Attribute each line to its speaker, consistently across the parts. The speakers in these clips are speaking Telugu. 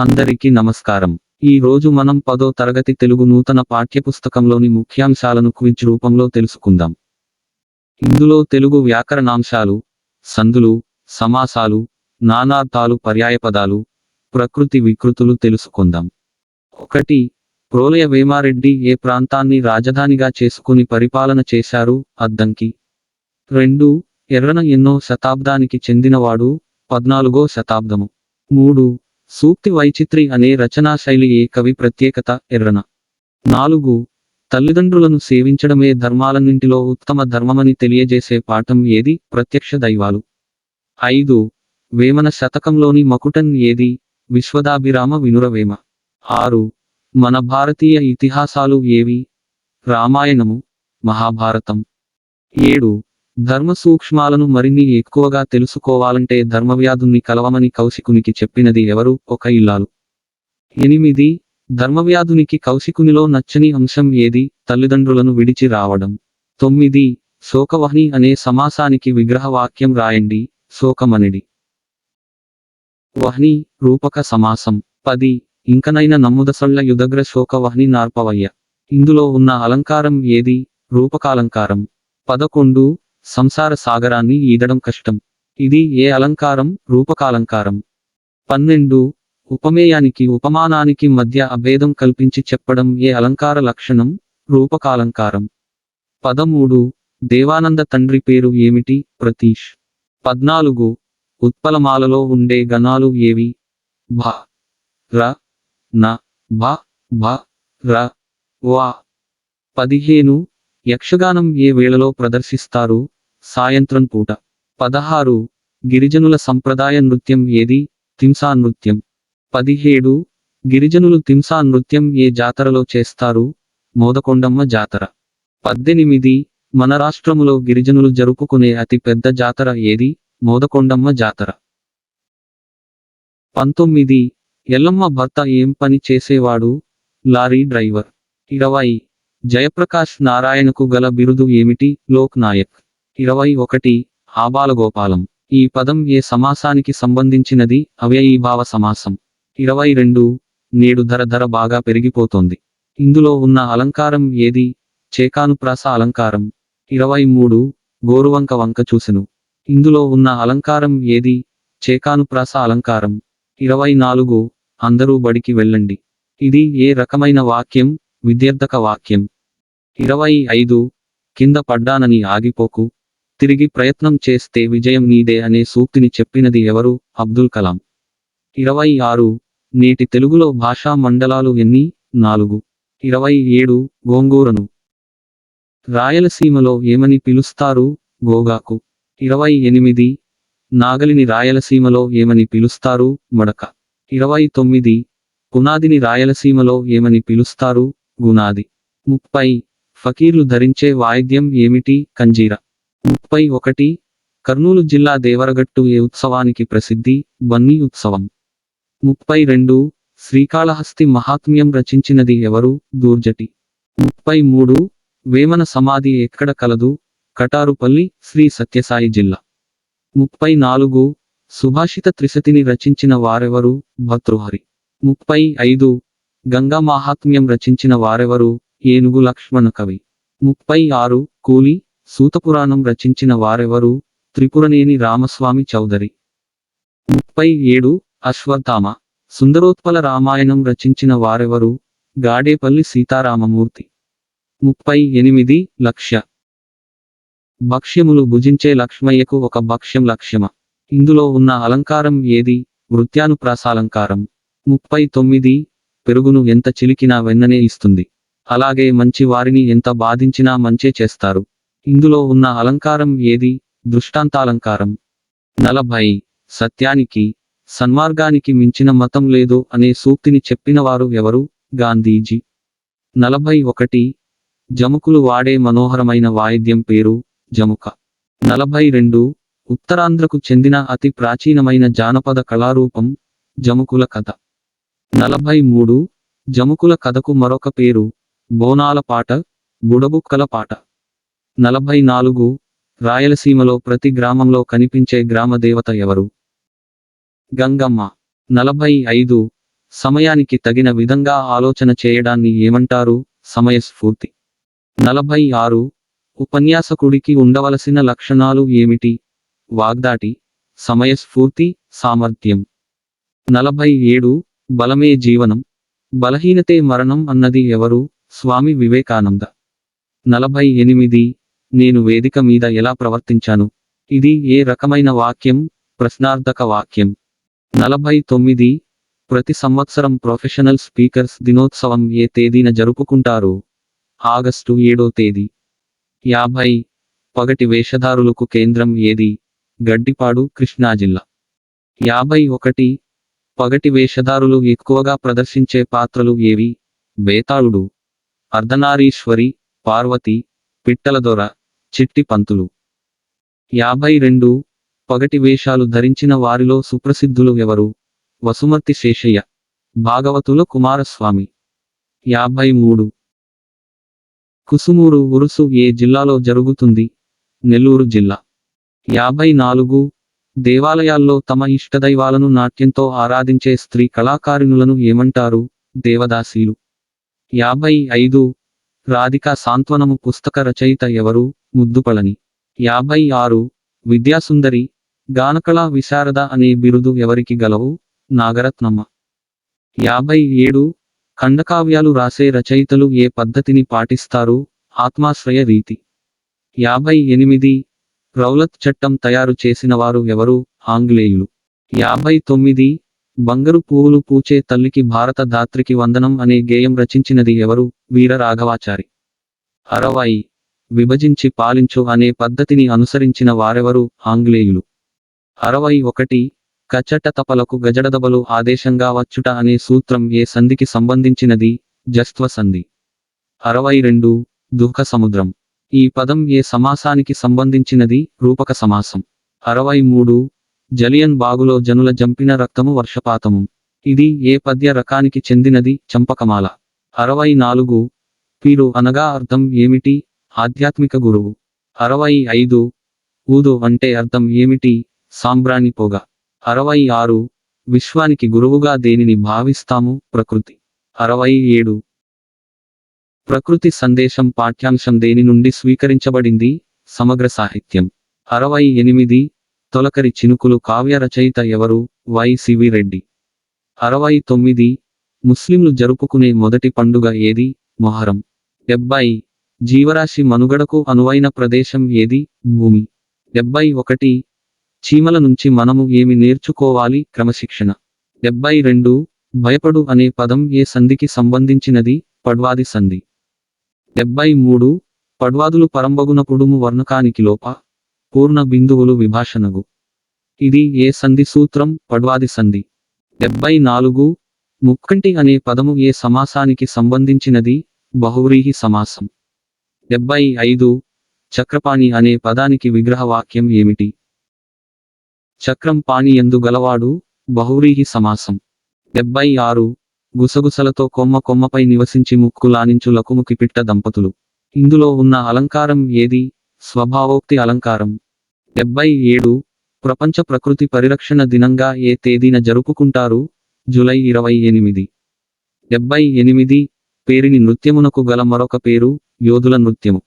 Speaker 1: అందరికీ నమస్కారం. ఈ రోజు మనం పదో తరగతి తెలుగు నూతన పాఠ్యపుస్తకంలోని ముఖ్యాంశాలను క్విజ్ రూపంలో తెలుసుకుందాం. ఇందులో తెలుగు వ్యాకరణాంశాలు సందులు సమాసాలు నానార్థాలు పర్యాయపదాలు ప్రకృతి వికృతులు తెలుసుకుందాం. ఒకటి ప్రోలయ వేమారెడ్డి ఏ ప్రాంతాన్ని రాజధానిగా చేసుకుని పరిపాలన చేశారు? అద్దంకి. రెండు ఎర్రన ఎన్నో శతాబ్దానికి చెందినవాడు? పద్నాలుగో శతాబ్దము. మూడు సూక్తి వైచిత్రి అనే రచనా శైలి ఏ కవి ప్రత్యేకత ఎర్రన. నాలుగు తల్లిదండ్రులను సేవించడమే ధర్మాలన్నింటిలో ఉత్తమ ధర్మమని తెలియజేసే పాఠం ఏది ప్రత్యక్ష దైవాలు. ఐదు వేమన శతకంలోని మకుటన్ ఏది విశ్వదాభిరామ వినురవేమ. ఆరు మన భారతీయ ఇతిహాసాలు ఏవి రామాయణము మహాభారతం. ఏడు ధర్మ సూక్ష్మాలను మరిన్ని ఎక్కువగా తెలుసుకోవాలంటే ధర్మవ్యాధుణ్ణి కలవమని కౌశికునికి చెప్పినది ఎవరు? ఒక ఇల్లాలు. ఎనిమిది ధర్మవ్యాధునికి కౌశికునిలో నచ్చని అంశం ఏది? తల్లిదండ్రులను విడిచి రావడం. తొమ్మిది శోకవహ్ని అనే సమాసానికి విగ్రహవాక్యం రాయండి. శోకమనిడి. వహ్ని రూపక సమాసం. పది ఇంకనైన నమ్ముదసళ్ళ యుదగ్ర శోకవహ్ని నార్పవయ్య. ఇందులో ఉన్న అలంకారం ఏది? రూపకాలంకారం. పదకొండు సంసార సాగరాన్ని ఈదడం కష్టం. ఇది ఏ అలంకారం? రూపకాలంకారం. పన్నెండు. ఉపమేయానికి ఉపమానానికి మధ్య అభేదం కల్పించి చెప్పడం ఏ అలంకార లక్షణం? రూపకాలంకారం. పదమూడు. దేవానంద తండ్రి పేరు ఏమిటి? ప్రతీష్. పద్నాలుగు. ఉత్పలమాలలో ఉండే గణాలు ఏవి? భ. ర. న. భ. భ. ర. వా. పదిహేను. యక్షగానం ఏ వేళలో ప్రదర్శిస్తారు? సాయంత్రం పూట. పదహారు గిరిజనుల సంప్రదాయ నృత్యం ఏది? తింసా నృత్యం. పదిహేడు గిరిజనులు తింసా నృత్యం ఏ జాతరలో చేస్తారు? మోదకొండమ్మ జాతర. పద్దెనిమిది మన రాష్ట్రములో గిరిజనులు జరుపుకునే అతి పెద్ద జాతర ఏది? మోదకొండమ్మ జాతర. పంతొమ్మిది ఎల్లమ్మ భర్త ఏం పని చేసేవాడు? Lorry driver. ఇరవై జయప్రకాష్ నారాయణకు గల బిరుదు ఏమిటి? లోక్ నాయక్ ఇరవై ఒకటి ఆబాలగోపాలం. ఈ పదం ఏ సమాసానికి సంబంధించినది? అవ్యయీభావ సమాసం. ఇరవై రెండు నేడు ధర ధర బాగా పెరిగిపోతోంది. ఇందులో ఉన్న అలంకారం ఏది? చేకానుప్రాస అలంకారం. ఇరవై మూడు గోరువంక వంక చూసెను. ఇందులో ఉన్న అలంకారం ఏది? చేకానుప్రాస అలంకారం. ఇరవై నాలుగు అందరూ బడికి వెళ్ళండి. ఇది ఏ రకమైన వాక్యం? విద్యార్థక వాక్యం. ఇరవై ఐదు కింద పడ్డానని ఆగిపోకు. తిరిగి ప్రయత్నం చేస్తే విజయం నీదే అనే సూక్తిని చెప్పినది ఎవరు? అబ్దుల్ కలాం. ఇరవై ఆరు నేటి తెలుగులో భాషా మండలాలు ఎన్ని? నాలుగు. ఇరవై ఏడు గోంగూరను. రాయలసీమలో ఏమని పిలుస్తారు? గోగాకు. ఇరవై ఎనిమిది నాగలిని రాయలసీమలో ఏమని పిలుస్తారు? మడక. ఇరవై తొమ్మిది పునాదిని రాయలసీమలో ఏమని పిలుస్తారు? గునాది. ముప్పై ఫకీర్లు ధరించే వాయిద్యం ఏమిటి? కంజీరా ముప్పై ఒకటి కర్నూలు జిల్లా దేవరగట్టు ఏ ఉత్సవానికి ప్రసిద్ధి? బన్నీ ఉత్సవం. ముప్పై రెండు శ్రీకాళహస్తి మహాత్మ్యం రచించినది ఎవరు? దూర్జటి. ముప్పై మూడు వేమన సమాధి ఎక్కడ కలదు? కటారుపల్లి శ్రీ సత్యసాయి జిల్లా. ముప్పై నాలుగు సుభాషిత త్రిశతిని రచించిన వారెవరు? భర్తృహరి ముప్పై ఐదు గంగా మహాత్మ్యం రచించిన వారెవరు? ఏనుగు లక్ష్మణ కవి. ముప్పై ఆరు కూలి సూతపురాణం రచించిన వారెవరు? త్రిపురనేని రామస్వామి చౌదరి. ముప్పై ఏడు అశ్వత్థామ. సుందరోత్పల రామాయణం రచించిన వారెవరు? గాడేపల్లి సీతారామమూర్తి. ముప్పై ఎనిమిది లక్ష్య భక్ష్యములు భుజించే లక్ష్మయ్యకు ఒక భక్ష్యం లక్ష్యమ. ఇందులో ఉన్న అలంకారం ఏది? వృత్యానుప్రాసాలంకారం. ముప్పై తొమ్మిది పెరుగును ఎంత చిలికినా వెన్ననే ఇస్తుంది. అలాగే మంచి వారిని ఎంత బాధించినా మంచే చేస్తారు. ఇందులో ఉన్న అలంకారం ఏది? దృష్టాంతాలంకారం. నలభై. సత్యానికి సన్మార్గానికి మించిన మతం లేదు అనే సూక్తిని చెప్పినవారు ఎవరు? గాంధీజీ. నలభై ఒకటి. జముకులు వాడే మనోహరమైన వాయిద్యం పేరు జముక. నలభై రెండు. ఉత్తరాంధ్రకు చెందిన అతి ప్రాచీనమైన జానపద కళారూపం జముకుల కథ. నలభై మూడు. జముకుల కథకు మరొక పేరు బోనాల పాట బుడబుక్కల పాట. నలభై నాలుగు రాయలసీమలో ప్రతి గ్రామంలో కనిపించే గ్రామ దేవత ఎవరు? గంగమ్మ. నలభై ఐదు సమయానికి తగిన విధంగా ఆలోచన చేయడాన్ని ఏమంటారు? సమయస్ఫూర్తి. నలభై ఆరు ఉపన్యాసకుడికి ఉండవలసిన లక్షణాలు ఏమిటి? వాగ్దాటి. సమయస్ఫూర్తి సామర్థ్యం. నలభై ఏడు బలమే జీవనం. బలహీనతే మరణం అన్నది ఎవరు? స్వామి వివేకానంద. నలభై ఎనిమిది నేను వేదిక మీద ఎలా ప్రవర్తించాను? ఇది ఏ రకమైన వాక్యం? ప్రశ్నార్థక వాక్యం. నలభై తొమ్మిది. ప్రతి సంవత్సరం ప్రొఫెషనల్ స్పీకర్స్ దినోత్సవం ఏ తేదీన జరుపుకుంటారు? ఆగస్టు ఏడో తేదీ. యాభై. పగటి వేషధారులకు కేంద్రం ఏది? గడ్డిపాడు కృష్ణా జిల్లా. యాభై ఒకటి. పగటి వేషధారులు ఎక్కువగా ప్రదర్శించే పాత్రలు ఏవి? బేతాళుడు. అర్ధనారీశ్వరి పార్వతి పిట్టలదొర. చిట్టి పంతులు. యాభై రెండు పగటి వేషాలు ధరించిన వారిలో సుప్రసిద్ధులు ఎవరు? వసుమర్తి శేషయ్య. భాగవతుల కుమారస్వామి. యాభై మూడు. కుసుమూరు ఉరుసు ఏ జిల్లాలో జరుగుతుంది? నెల్లూరు జిల్లా. యాభై నాలుగు. దేవాలయాల్లో తమ ఇష్టదైవాలను నాట్యంతో ఆరాధించే స్త్రీ కళాకారిణులను ఏమంటారు? దేవదాసీలు. యాభై ఐదు. రాధికా సాంత్వనము పుస్తక రచయిత ఎవరు? ముద్దుపళని యాభై ఆరు విద్యాసుందరి గానకళా విశారద అనే బిరుదు ఎవరికి గలవు? నాగరత్నమ్మ. యాభై ఏడు ఖండకావ్యాలు రాసే రచయితలు ఏ పద్ధతిని పాటిస్తారు? ఆత్మాశ్రయ రీతి. యాభై ఎనిమిది రౌలత్ చట్టం తయారు చేసిన వారు ఎవరు? ఆంగ్లేయులు. యాభై తొమ్మిది బంగరు పువ్వులు పూచే తల్లికి భారత దాత్రికి వందనం అనే గేయం రచించినది ఎవరు? వీర రాఘవాచారి అరవై విభజించి పాలించు అనే పద్ధతిని అనుసరించిన వారెవరు? ఆంగ్లేయులు. అరవై ఒకటి. కచట తపలకు గజడదబలు ఆదేశంగా వచ్చుట అనే సూత్రం ఏ సంధికి సంబంధించినది? జస్త్వ సంధి అరవై రెండు. దుఃఖ సముద్రం ఈ పదం ఏ సమాసానికి సంబంధించినది? రూపక సమాసం అరవై మూడు. జలియన్ బాగులో జనుల జంపిన రక్తము వర్షపాతము. ఇది ఏ పద్య రకానికి చెందినది? చంపకమాల. అరవై నాలుగు. పీరు అనగా అర్థం ఏమిటి? ఆధ్యాత్మిక గురువు. అరవై ఐదు. ఊదు అంటే అర్థం ఏమిటి? సాంబ్రాణి పొగ. అరవై ఆరు. విశ్వానికి గురువుగా దేనిని భావిస్తాము? ప్రకృతి. అరవై ఏడు. ప్రకృతి సందేశం పాఠ్యాంశం దేని నుండి స్వీకరించబడింది? సమగ్ర సాహిత్యం. అరవై ఎనిమిది. తొలకరి చినుకులు కావ్య రచయిత ఎవరు? వై. C V. రెడ్డి. అరవై తొమ్మిది. ముస్లింలు జరుపుకునే మొదటి పండుగ ఏది? మొహరం. డెబ్బై జీవరాశి మనుగడకు అనువైన ప్రదేశం ఏది? భూమి. డెబ్బై ఒకటి. చీమల నుంచి మనము ఏమి నేర్చుకోవాలి? క్రమశిక్షణ. డెబ్బై రెండు. భయపడు అనే పదం ఏ సంధికి సంబంధించినది? పడ్వాది సంధి. డెబ్బై మూడు. పడ్వాదులు పరంబగునపుడుము వర్ణకానికి లోప. పూర్ణ బిందువులు విభాషణగు. ఇది ఏ సంధి సూత్రం? పడ్వాది సంధి. డెబ్బై నాలుగు. ముక్కంటి అనే పదము ఏ సమాసానికి సంబంధించినది? బహువ్రీహి సమాసం. డెబ్బై ఐదు చక్రపాణి అనే పదానికి విగ్రహ వాక్యం ఏమిటి? చక్రం పాణి ఎందు గలవాడు బహువ్రీహి సమాసం. డెబ్బై ఆరు గుసగుసలతో కొమ్మ కొమ్మపై నివసించి ముక్కు లానించు లకుముకి పిట్ట దంపతులు. ఇందులో ఉన్న అలంకారం ఏది? స్వభావోక్తి అలంకారం. డెబ్బై ఏడు ప్రపంచ ప్రకృతి పరిరక్షణ దినంగా ఏ తేదీన జరుపుకుంటారు? జూలై ఇరవై ఎనిమిది. డెబ్బై ఎనిమిది పేరిని నృత్యమునకు గల మరొక పేరు యోధుల నృత్యము.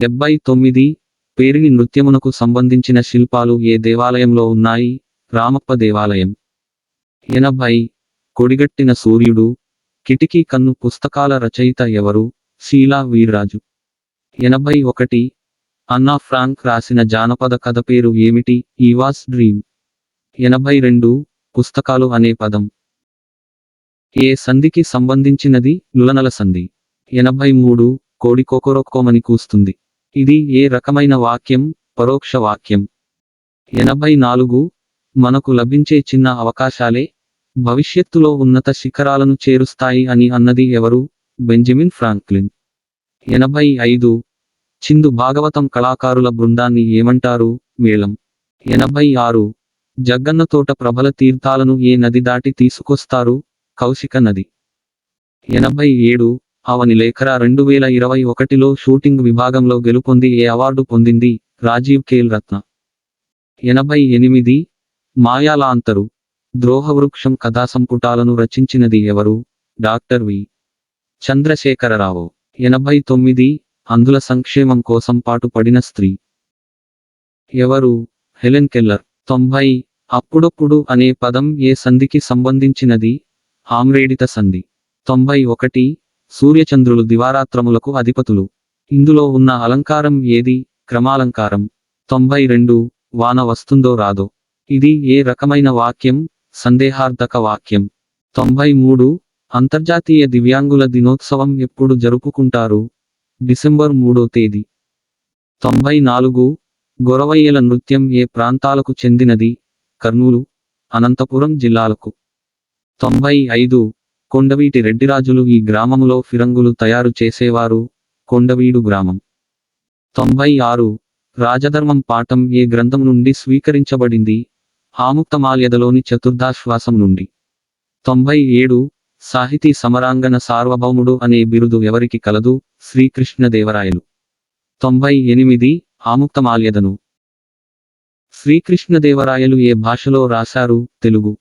Speaker 1: డెబ్బై తొమ్మిది పేరిని నృత్యమునకు సంబంధించిన శిల్పాలు ఏ దేవాలయంలో ఉన్నాయి? రామప్ప దేవాలయం. ఎనభై కొడిగట్టిన సూర్యుడు కిటికీ కన్ను పుస్తకాల రచయిత ఎవరు? శీలా వీర్రాజు. ఎనభై ఒకటి అన్నా ఫ్రాంక్ రాసిన జానపద కథ పేరు ఏమిటి? Eva's dream. ఎనభై రెండు పుస్తకాలు అనే పదం. ఏ సంధికి సంబంధించినది లులనల సంధి. ఎనభై మూడు కోడి కోకొరొక్కోమని కూస్తుంది. ఇది ఏ రకమైన వాక్యం? పరోక్ష వాక్యం. ఎనభై నాలుగు మనకు లభించే చిన్న అవకాశాలే భవిష్యత్తులో ఉన్నత శిఖరాలను చేరుస్తాయి అని అన్నది ఎవరు? Benjamin Franklin. ఎనభై ఐదు చిందు భాగవతం కళాకారుల బృందాన్ని ఏమంటారు? మేళం. ఎనభై ఆరు జగ్గన్న తోట ప్రబల తీర్థాలను ఏ నది దాటి తీసుకొస్తారు? కౌశిక నది. ఎనభై ఏడు అవని లేఖర రెండు వేల ఇరవై ఒకటిలో షూటింగ్ విభాగంలో గెలుపొంది ఏ అవార్డు పొందింది రాజీవ్ కేల్ రత్న. ఎనభై ఎనిమిది మాయాలాంతరు ద్రోహవృక్షం కథాసంపుటాలను రచించినది ఎవరు? Doctor V. చంద్రశేఖరరావు. ఎనభై తొమ్మిది అందుల సంక్షేమం కోసం పాటుపడిన స్త్రీ. ఎవరు? Helen Keller. తొంభై అప్పుడప్పుడు అనే పదం ఏ సంధికి సంబంధించినది? ఆమ్రేడిత సంధి. తొంభై ఒకటి సూర్యచంద్రులు దివారాత్రములకు అధిపతులు. ఇందులో ఉన్న అలంకారం ఏది? క్రమాలంకారం. తొంభై రెండు వాన వస్తుందో రాదో. ఇది ఏ రకమైన వాక్యం? సందేహార్థక వాక్యం. తొంభై మూడు అంతర్జాతీయ దివ్యాంగుల దినోత్సవం ఎప్పుడు జరుపుకుంటారు? డిసెంబర్ మూడో తేదీ. తొంభై నాలుగు గొరవయ్యల నృత్యం ఏ ప్రాంతాలకు చెందినది? కర్నూలు అనంతపురం జిల్లాలకు. తొంభై ఐదు. కొండవీటి రెడ్డిరాజులు ఈ గ్రామములో ఫిరంగులు తయారు చేసేవారు కొండవీడు గ్రామం. తొంభై ఆరు. రాజధర్మం పాఠం ఏ గ్రంథం నుండి స్వీకరించబడింది? ఆముక్తమాల్యదలోని చతుర్దాశ్వాసం నుండి. తొంభై ఏడు. సాహితీ సమరాంగణ సార్వభౌముడు అనే బిరుదు ఎవరికి కలదు? శ్రీకృష్ణదేవరాయలు. తొంభై ఎనిమిది. ఆముక్తమాల్యదను. శ్రీకృష్ణదేవరాయలు ఏ భాషలో రాశారు? తెలుగు.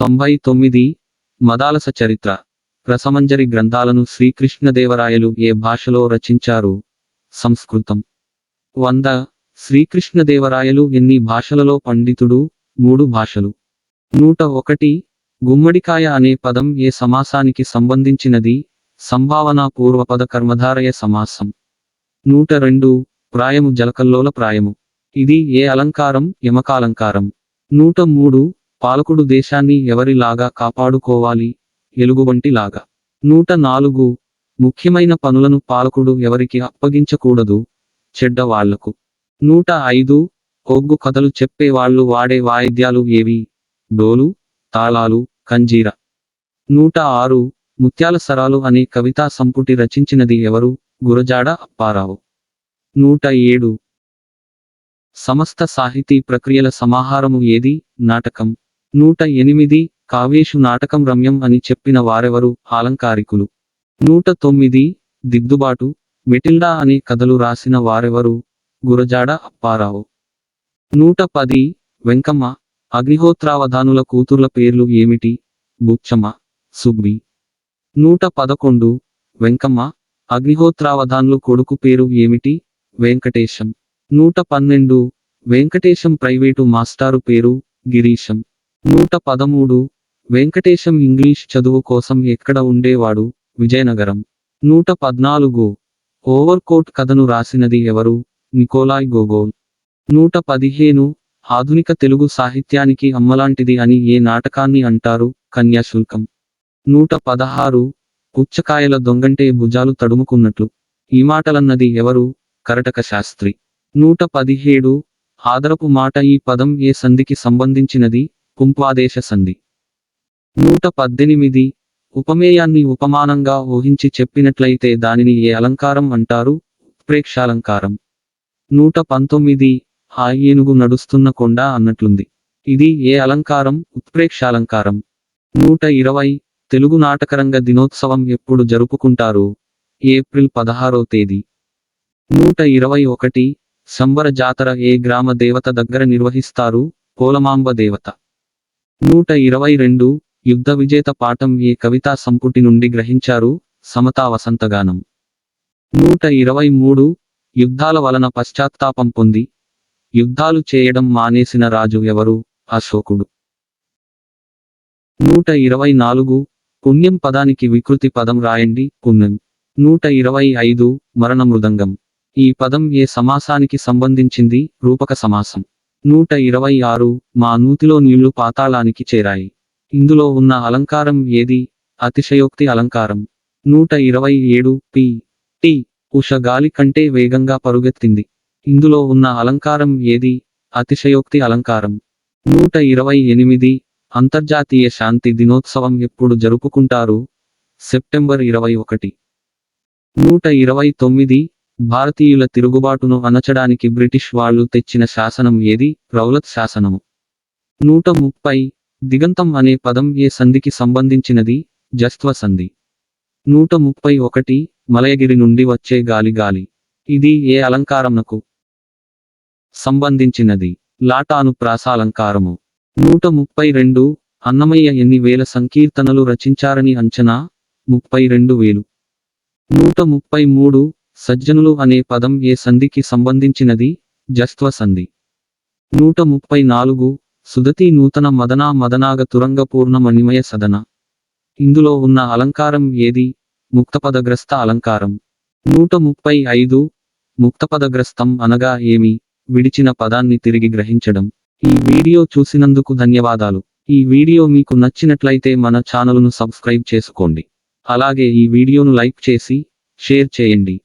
Speaker 1: తొంభై తొమ్మిది మదాలస చరిత్ర. రసమంజరి గ్రంథాలను శ్రీకృష్ణదేవరాయలు ఏ భాషలో రచించారు? సంస్కృతం. వంద. శ్రీకృష్ణదేవరాయలు ఎన్ని భాషలలో పండితుడు? మూడు భాషలు. నూట ఒకటి. గుమ్మడికాయ అనే పదం ఏ సమాసానికి సంబంధించినది? సంభావన పూర్వపద కర్మధారయ సమాసం. నూట రెండు. ప్రాయము జలకల్లోల ప్రాయము. ఇది ఏ అలంకారం? యమకాలంకారం. నూట మూడు. పాలకుడు దేశాన్ని ఎవరిలాగా కాపాడుకోవాలి? ఎలుగుబంటి లాగా నూట నాలుగు. ముఖ్యమైన పనులను పాలకుడు ఎవరికి అప్పగించకూడదు? చెడ్డ వాళ్ళకు నూట ఐదు. ఒగ్గు కథలు చెప్పేవాళ్ళు వాడే వాయిద్యాలు ఏవి? డోలు తాళాలు కంజీర నూట ఆరు. ముత్యాల సరాలు అనే కవితా సంపుటి రచించినది ఎవరు? గురజాడ అప్పారావు. నూట ఏడు. సమస్త సాహితీ ప్రక్రియల సమాహారము ఏది? నాటకం. నూట ఎనిమిది కావ్యేషు నాటకం రమ్యం అని చెప్పిన వారెవరు? అలంకారికులు. నూట తొమ్మిది దిద్దుబాటు. మెటిల్డా అనే కథలు రాసిన వారెవరు? గురజాడ అప్పారావు. నూట పది వెంకమ్మ. అగ్నిహోత్రావధానుల కూతుర్ల పేర్లు ఏమిటి? బుచ్చమ్మ. సుబ్బి. నూట పదకొండు వెంకమ్మ. అగ్నిహోత్రావధాన్లు కొడుకు పేరు ఏమిటి? వెంకటేశం. నూట పన్నెండు వెంకటేశం ప్రైవేటు మాస్టారు పేరు గిరీశం. నూట పదమూడు. వెంకటేశం ఇంగ్లీష్ చదువు కోసం ఎక్కడ ఉండేవాడు? విజయనగరం. నూట పద్నాలుగు. ఓవర్కోట్ కథను రాసినది ఎవరు? నికోలాయ్ గోగోల్ నూట పదిహేను. ఆధునిక తెలుగు సాహిత్యానికి అమ్మలాంటిది అని ఏ నాటకాన్ని అంటారు? కన్యాశుల్కం. నూట పదహారు. పుచ్చకాయల దొంగంటే భుజాలు తడుముకున్నట్లు. ఈ మాటలన్నది ఎవరు? కరటక శాస్త్రి నూట పదిహేడు. ఆదరపు మాట ఈ పదం ఏ సంధికి సంబంధించినది? కుంపాదేశ సంధి. నూట పద్దెనిమిది ఉపమేయాన్ని ఉపమానంగా ఊహించి చెప్పినట్లయితే దానిని ఏ అలంకారం అంటారు? ప్రేక్షాలంకారం. నూట పంతొమ్మిది ఆ ఏనుగు నడుస్తున్న కొండ అన్నట్లుంది. ఇది ఏ అలంకారం? ఉత్ప్రేక్షాలంకారం. నూట ఇరవై తెలుగు నాటకరంగ దినోత్సవం ఎప్పుడు జరుపుకుంటారు? ఏప్రిల్ పదహారో తేదీ. నూట ఇరవై ఒకటి సంబర జాతర ఏ గ్రామ దేవత దగ్గర నిర్వహిస్తారు? పోలమాంబ దేవత. నూట ఇరవై రెండు యుద్ధ విజేత పాఠం ఏ కవితా సంపుటి నుండి గ్రహించారు సమతా వసంతగానం. నూట ఇరవై మూడు యుద్ధాల వలన పశ్చాత్తాపం పొంది యుద్ధాలు చేయడం మానేసిన రాజు ఎవరు? అశోకుడు. నూట ఇరవై నాలుగు పుణ్యం పదానికి వికృతి పదం రాయండి పుణ్యం. నూట ఇరవై ఐదు మరణ మృదంగం ఈ పదం ఏ సమాసానికి సంబంధించింది? రూపక సమాసం. నూట ఇరవై ఆరు మా నూతిలో నీళ్ళు పాతాళానికి చేరాయి. ఇందులో ఉన్న అలంకారం ఏది? అతిశయోక్తి అలంకారం. నూట ఇరవై ఏడు పి. టి. ఉష గాలి కంటే వేగంగా పరుగెత్తింది. ఇందులో ఉన్న అలంకారం ఏది? అతిశయోక్తి అలంకారం. నూట ఇరవై ఎనిమిది అంతర్జాతీయ శాంతి దినోత్సవం ఎప్పుడు జరుపుకుంటారు? సెప్టెంబర్ ఇరవై ఒకటి. నూట ఇరవై తొమ్మిది భారతీయుల తిరుగుబాటును అణచడానికి బ్రిటిష్ వాళ్ళు తెచ్చిన శాసనం ఏది? రౌలత్ శాసనము. నూట ముప్పై. దిగంతం అనే పదం ఏ సంధికి సంబంధించినది? జస్త్వ సంధి నూట ముప్పై ఒకటి. మలయగిరి నుండి వచ్చే గాలి గాలి. ఇది ఏ అలంకారంనకు సంబంధించినది? లాటాను ప్రాసాలంకారము. నూట ముప్పై రెండు. అన్నమయ్య ఎన్ని వేల సంకీర్తనలు రచించారని అంచనా? ముప్పై రెండు వేలు. నూట ముప్పై మూడు. సజ్జనులు అనే పదం ఏ సంధికి సంబంధించినది? జస్త్వ సంధి నూట ముప్పై నాలుగు సుదతి నూతన మదనా మదనాగ తురంగ పూర్ణమణిమయ సదన. ఇందులో ఉన్న అలంకారం ఏది? ముక్తపదగ్రస్త అలంకారం. నూట ముప్పై ఐదు ముక్తపదగ్రస్తం అనగా ఏమి? విడిచిన పదాన్ని తిరిగి గ్రహించడం. ఈ వీడియో చూసినందుకు ధన్యవాదాలు. ఈ వీడియో మీకు నచ్చినట్లయితే మన ఛానల్ను సబ్స్క్రైబ్ చేసుకోండి. అలాగే ఈ వీడియోను లైక్ చేసి షేర్ చేయండి.